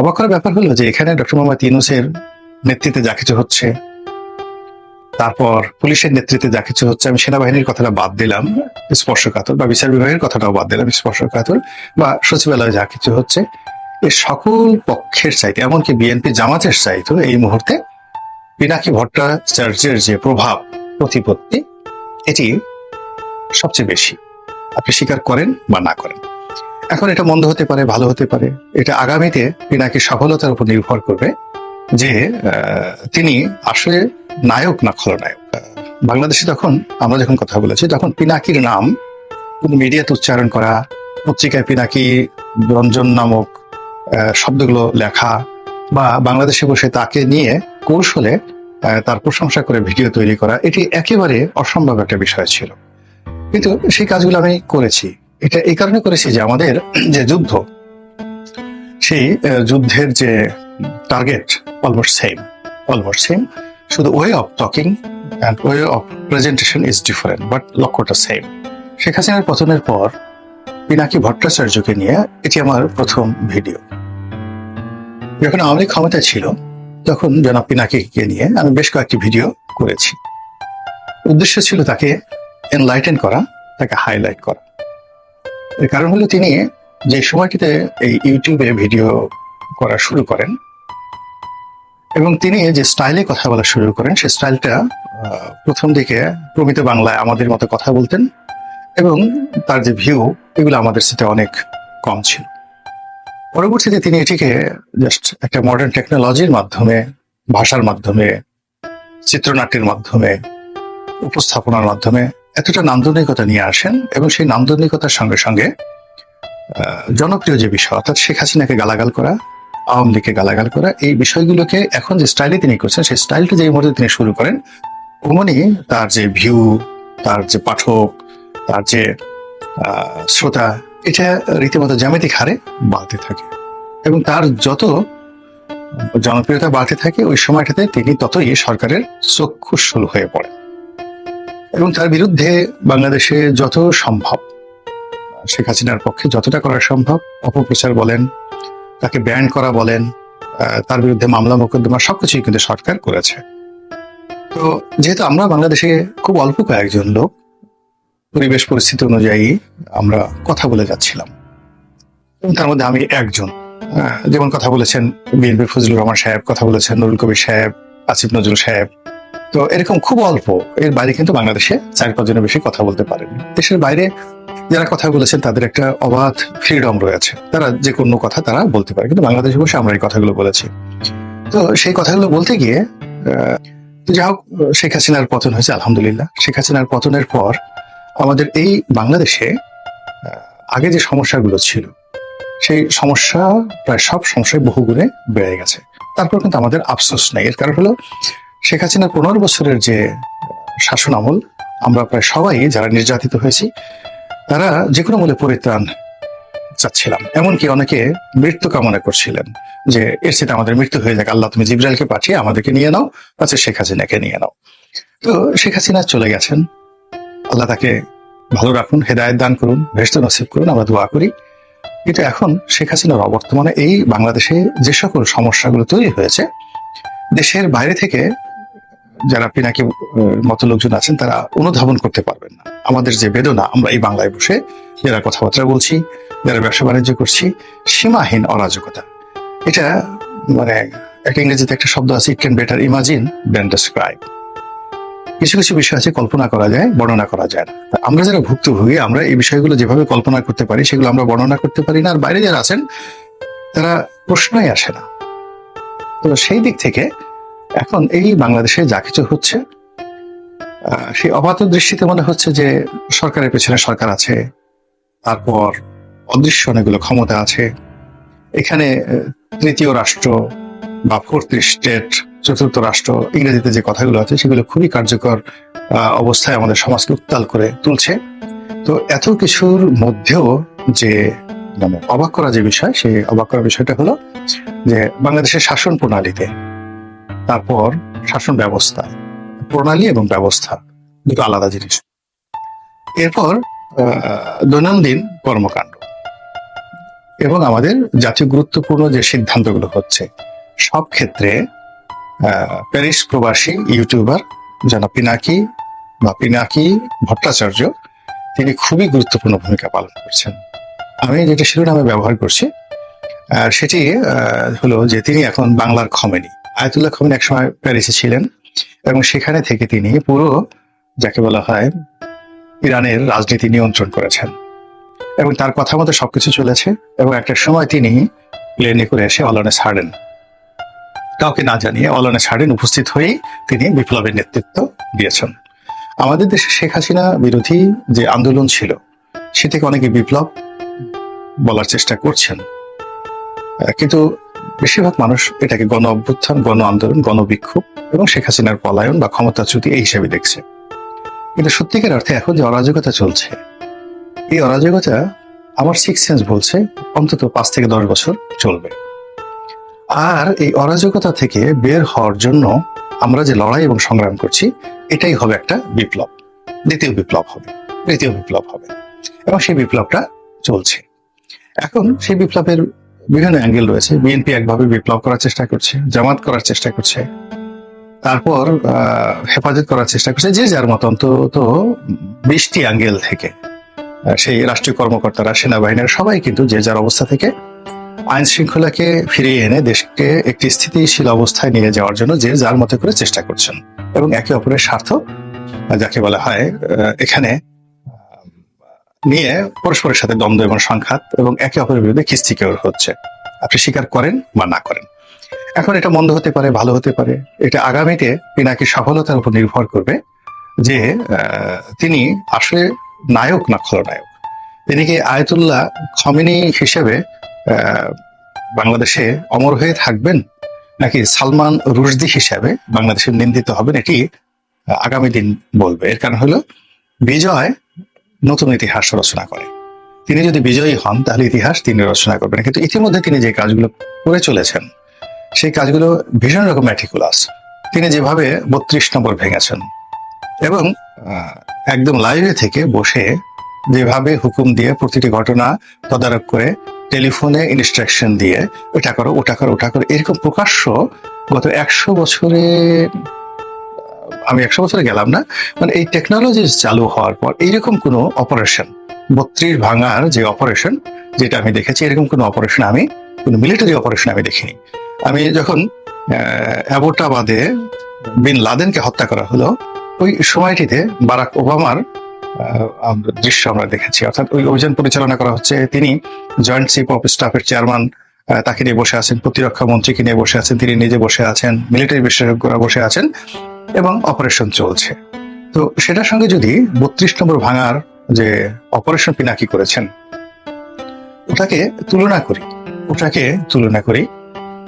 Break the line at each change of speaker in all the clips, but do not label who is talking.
অবাক করার ব্যাপার হলো যে এখানে ডক্টর মোহাম্মদ ইউনুসের নেতৃত্বে যা কিছু হচ্ছে, তারপর পুলিশের নেতৃত্বে যা কিছু হচ্ছে, আমি সেনাবাহিনীর কথাটা বাদ দিলাম, স্পর্শকাতর বা বিচার বিভাগের কথাটাও বাদ দিলাম, স্পর্শকাতর বা সচিবালয়ে যা কিছু হচ্ছে এর সকল পক্ষের চাইতে, এমনকি বিএনপি জামাতের চাইতো এই মুহূর্তে পিনাকি ভট্টাচার্যের যে প্রভাব, প্রতিপত্তি, এটি সবচেয়ে বেশি। আপনি স্বীকার করেন বা না করেন? এখন এটা মন্দ হতে পারে, ভালো হতে পারে। এটা আগামীতে পিনাকির সফলতার উপর নির্ভর করবে যে তিনি আসলে নায়ক না খলনায়ক। বাংলাদেশে তখন, আমরা যখন কথা বলেছি, তখন পিনাকির নাম কোন মিডিয়াতে উচ্চারণ করা, পত্রিকায় পিনাকি রঞ্জন নামক শব্দগুলো লেখা বা বাংলাদেশে বসে তাকে নিয়ে কৌশলে তার প্রশংসা করে ভিডিও তৈরি করা, এটি একেবারে অসম্ভব একটা বিষয় ছিল। কিন্তু সেই কাজগুলো আমি করেছি। এটা এই কারণে করেছি যে আমাদের যে যুদ্ধ, সেই যুদ্ধের যে target almost same almost same শুধু way of talking and way of presentation is different but লক্ষ্যটা সেম শেখ হাসিনার পতনের পর পিনাকি ভট্টাচার্যকে নিয়ে এটি আমার প্রথম ভিডিও যখন আওয়ামী লীগ ক্ষমতায় ছিল, তখন জনাব পিনাকিকে নিয়ে আমি বেশ কয়েকটি ভিডিও করেছি। উদ্দেশ্য ছিল তাকে এনলাইটেন করা, তাকে হাইলাইট করা। কারণ হলো তিনি যে সময়টিতে এই ইউটিউবে ভিডিও করা শুরু করেন এবং তিনি যে স্টাইলে কথা বলা শুরু করেন সেই স্টাইলটা প্রথম দিকে প্রমিত বাংলায় আমাদের মতো কথা বলতেন এবং তার যে ভিউ এগুলো আমাদের সাথে অনেক কম ছিল। পরবর্তীতে তিনি এটিকে জাস্ট একটা মডার্ন টেকনোলজির মাধ্যমে, ভাষার মাধ্যমে, চিত্রনাট্যের মাধ্যমে, উপস্থাপনার মাধ্যমে এতটা নান্দনিকতা নিয়ে আসেন এবং সেই নান্দনিকতার সঙ্গে সঙ্গে জনপ্রিয় যে বিষয়, অর্থাৎ শেখ হাসিনাকে গালাগাল করা, আওয়ামী লীগকে গালাগাল করা, এই বিষয়গুলোকে এখন যে স্টাইলে তিনি করছেন, সেই স্টাইলটা যে মুহূর্তে তিনি শুরু করেন, অমনি তার যে ভিউ তার যে পাঠক, তার যে শ্রোতা, এটা রীতিমতো জ্যামিতিক হারে বাড়তে থাকে। এবং তার যত জনপ্রিয়তা বাড়তে থাকে, ওই সময়টাতে তিনি ততই সরকারের চক্ষুশুল হয়ে পড়েন। এবং তার বিরুদ্ধে বাংলাদেশে যত সম্ভব, শেখ হাসিনার পক্ষে যতটা করা সম্ভব, অপপ্রচার বলেন, তাকে ব্যান করা বলেন তার বিরুদ্ধে মামলা মোকদ্দমা সবকিছুই কিন্তু সরকার করেছে। তো যেহেতু আমরা বাংলাদেশে খুব অল্প কয়েকজন লোক, পরিবেশ পরিস্থিতি অনুযায়ী আমরা কথা বলে যাচ্ছিলাম। এবং তার মধ্যে আমি একজন। যেমন কথা বলেছেন বিএনপি ফজলুর রহমান সাহেব, কথা বলেছেন নুরুল কবির সাহেব, আসিফ নজরুল সাহেব তো এরকম খুব অল্প। এর বাইরে কিন্তু বাংলাদেশে চার পাঁচজনের বেশি কথা বলতে পারেন। দেশের বাইরে যারা কথা বলেছেন, তাদের একটা অবাধ ফ্রিডম রয়েছে। তারা যে কোনো কথা তারা বলতে পারে, কিন্তু বাংলাদেশে বসে আমরা এই কথাগুলো বলেছি। তো সেই কথাগুলো বলতে গিয়ে যাই হোক, শেখ হাসিনার পতন হয়েছে, আলহামদুলিল্লাহ। শেখ হাসিনার পতনের পর আমাদের এই বাংলাদেশে আগে যে সমস্যাগুলো ছিল, সেই সমস্যা প্রায় সব সমস্যায় বহুগুণে বেড়ে গেছে। তারপর কিন্তু আমাদের আফসোস নেই। এর কারণ হলো শেখ হাসিনার পনেরো বছরের যে শাসন আমল, আমরা প্রায় সবাই যারা নির্যাতিত হয়েছি, তারা যে কোনো মূল্যে পরিত্রাণ চাচ্ছিলাম। এমনকি অনেকে মৃত্যু কামনা করছিলেন যে, এর সাথে আমাদের মৃত্যু হয়ে যাক। আল্লাহ, তুমি জিব্রাইলকে পাঠিয়ে আমাদেরকে নিয়ে নাও আচ্ছা শেখ হাসিনাকে নিয়ে নাও। তো শেখ হাসিনা চলে গেছেন। আল্লাহ তাকে ভালো রাখুন, হেদায়ত দান করুন ভেস্ত নসিব করুন, আমরা দোয়া করি। কিন্তু এখন শেখ হাসিনার অবর্তমানে এই বাংলাদেশে যে সকল সমস্যাগুলো তৈরি হয়েছে, দেশের বাইরে থেকে যারা পিনাকি মতো লোকজন আছেন, তারা অনুধাবন করতে পারবেন না। আমাদের যে বেদনা, আমরা এই বাংলায় বসে যারা কথাবার্তা বলছি, যারা ব্যবসা বাণিজ্য করছি, সীমাহীন অরাজকতা। এটা মানে একটা ইংরেজিতে একটা শব্দ আছে it can better imagine then describe কিছু কিছু বিষয় আছে, কল্পনা করা যায়, বর্ণনা করা যায় না। আমরা যারা ভুক্তভোগী, আমরা এই বিষয়গুলো যেভাবে কল্পনা করতে পারি, সেগুলো আমরা বর্ণনা করতে পারি না। আর বাইরে যারা আছেন, তারা প্রশ্নই আসে না। তো সেই দিক থেকে এখন এই বাংলাদেশে যা কিছু হচ্ছে সেই অবাধ দৃষ্টিতে মনে হচ্ছে যে সরকারের পেছনে সরকার আছে, তারপর অদৃশ্য অনেকগুলো ক্ষমতা আছে। এখানে তৃতীয় রাষ্ট্র বা ফোর্থ স্টেট চতুর্থ রাষ্ট্র, ইংরেজিতে যে কথাগুলো আছে, সেগুলো খুবই কার্যকর অবস্থায় আমাদের সমাজকে উত্তাল করে তুলছে। তো এত কিছুর মধ্যেও যে মানে অবাক করা যে বিষয়, সেই অবাক করা বিষয়টা হলো যে বাংলাদেশের শাসন প্রণালীতে তারপর শাসন ব্যবস্থা, প্রণালী এবং ব্যবস্থা, দুটো আলাদা জিনিস। এরপর দৈনন্দিন কর্মকাণ্ড এবং আমাদের জাতীয় গুরুত্বপূর্ণ যে সিদ্ধান্তগুলো হচ্ছে, সব ক্ষেত্রে প্যারিস প্রবাসী ইউটিউবার যারা পিনাকি বা পিনাকি ভট্টাচার্য, তিনি খুবই গুরুত্বপূর্ণ ভূমিকা পালন করছেন। আমি যেটা শিরোনামে ব্যবহার করছি সেটি হলো যে তিনি এখন বাংলার খমেনি। আয়তুল্লাহ খমেনি একসময় প্যারিসে ছিলেন এবং সেখানে থেকে তিনি পুরো, যাকে বলা হয়, ইরানের রাজনীতি নিয়ন্ত্রণ করেছেন। এবং তার কথা মতো সবকিছু চলেছে এবং একটা সময় তিনি প্লেনে করে এসে অলনে ছাড়েন। কাউকে না জানিয়ে অলনে ছাড়েন উপস্থিত হয়েই তিনি বিপ্লবের নেতৃত্ব দিয়েছেন। আমাদের দেশে শেখ হাসিনা বিরোধী যে আন্দোলন ছিল, সে থেকে অনেকে বিপ্লব বলার চেষ্টা করছেন। কিন্তু বেশিরভাগ মানুষ এটাকে গণ অভ্যুত্থান, গণ আন্দোলন গণবিক্ষোভ এবং শেখ হাসিনার পলায়ন বা ক্ষমতাচ্যুতি এই হিসেবে দেখছে। কিন্তু সত্যিকার অর্থে এখন যে অরাজকতা চলছে, এই অরাজকতা আমার সিক্স সেন্স বলছে, অন্তত পাঁচ থেকে দশ বছর চলবে। আর এই অরাজকতা থেকে বের হওয়ার জন্য আমরা যে লড়াই এবং সংগ্রাম করছি, এটাই হবে একটা বিপ্লব। দ্বিতীয় বিপ্লব হবে, তৃতীয় বিপ্লব হবে। এবং সেই বিপ্লবটা চলছে। এখন সেই বিপ্লবের বিভিন্ন অ্যাঙ্গেল রয়েছে। বিএনপি একভাবে বিপ্লব করার চেষ্টা করছে, জামাত করার চেষ্টা করছে, তারপর হেফাজত করার চেষ্টা করছে, যে যার মতো অন্তত বিশটি অ্যাঙ্গেল থেকে। সেই রাষ্ট্রীয় কর্মকর্তারা, সেনাবাহিনীর, সবাই কিন্তু যে যার অবস্থা থেকে আইন শৃঙ্খলাকে ফিরিয়ে এনে দেশকে একটি স্থিতিশীল অবস্থায় নিয়ে যাওয়ার জন্য যে যার মতো করে চেষ্টা করছেন। এবং একে অপরের স্বার্থ, যাকে বলা হয় এখানে নিয়ে পরস্পরের সাথে দ্বন্দ্ব এবং সংঘাত এবং একে অপরের বিরুদ্ধে খিস্তিকেওর হচ্ছে। আপনি স্বীকার করেন বা না করেন। এখন এটা মন্দ হতে পারে, ভালো হতে পারে। এটা আগামীতে পিনাকি সফলতার উপর নির্ভর করবে যে তিনি আসলে নায়ক না খলনায়ক। তিনি কি আয়তুল্লাহ খমিনি হিসেবে বাংলাদেশে অমর হয়ে থাকবেন? নাকি সালমান রুশদি হিসাবে বাংলাদেশে নিন্দিত হবেন? এটি আগামী দিন বলবে। এর কারণ হলো, বিজয় নতুন ইতিহাস রচনা করে। তিনি যদি বিজয়ী হন, তাহলে ইতিহাস তিনি রচনা করবেন। কিন্তু ইতিমধ্যে তিনি যে কাজগুলো করে চলেছেন, সেই কাজগুলো ভীষণ রকম ম্যাটিকুলাস তিনি যেভাবে বত্রিশ নম্বর ভেঙেছেন এবং একদম লাইভে থেকে বসে যেভাবে হুকুম দিয়ে প্রতিটি ঘটনা তদারক করে টেলিফোনে ইনস্ট্রাকশন দিয়ে ওটা করো ওটা করো ওটা করো, এরকম প্রকাশ্য গত একশো বছরে আমি একশো বছরে গেলাম না মানে এই টেকনোলজি চালু হওয়ার পর এইরকম কোনো অপারেশন বত্রিশ ভাঙার যে অপারেশন যেটা আমি দেখেছি, এরকম কোনো অপারেশন আমি, কোনো মিলিটারি অপারেশন আমি দেখিনি। আমি যখন অ্যাবোটাবাদে বিন লাদেনকে হত্যা করা হলো, ওই সময়টিতে বারাক ওবামার দৃশ্য আমরা দেখেছি। অর্থাৎ ওই অভিযান পরিচালনা করা হচ্ছে, তিনি জয়েন্ট চিফ অফ স্টাফের চেয়ারম্যান তাকে নিয়ে বসে আছেন, প্রতিরক্ষা মন্ত্রীকে নিয়ে বসে আছেন, তিনি নিজে বসে আছেন মিলিটারি বিশেষজ্ঞরা বসে আছেন। এবং অপারেশন চলছে। তো সেটার সঙ্গে যদি বত্রিশ নম্বর ভাঙার যে অপারেশন পিনাকি করেছেন, ওটাকে তুলনা করি, ওটাকে তুলনা করি,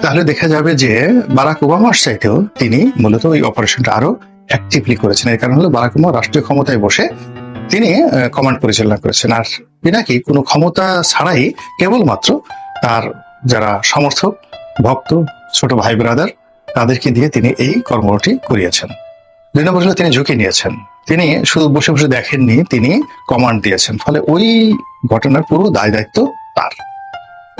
তাহলে দেখা যাবে যে বারাক ওবামার চাইতেও তিনি মূলত ওই অপারেশনটা আরও অ্যাক্টিভলি করেছেন। এর কারণ হলো বারাক ওবামা রাষ্ট্রীয় ক্ষমতায় বসে তিনি কমান্ড পরিচালনা করেছেন। আর পিনাকি কোনো ক্ষমতা ছাড়াই কেবলমাত্র তার যারা সমর্থক, ভক্ত, ছোট ভাই ব্রাদার তাদেরকে দিয়ে তিনি এই কর্মটি করিয়েছেন। দুই নম্বর তিনি ঝুঁকি নিয়েছেন। তিনি শুধু বসে বসে দেখেননি, তিনি কমান্ড দিয়েছেন। ফলে ওই ঘটনার পুরো দায় দায়িত্ব তার।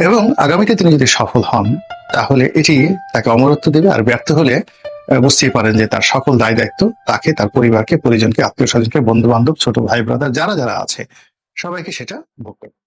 এবং আগামীতে তিনি যদি সফল হন, তাহলে এটি তাকে অমরত্ব দেবে আর ব্যর্থ হলে বুঝতেই পারেন যে তার সকল দায় দায়িত্ব তাকে, তার পরিবারকে, পরিজনকে, আত্মীয় স্বজনকে বন্ধু বান্ধব ছোট ভাই ব্রাদার যারা যারা আছে, সবাইকে সেটা ভোগ করতে হবে।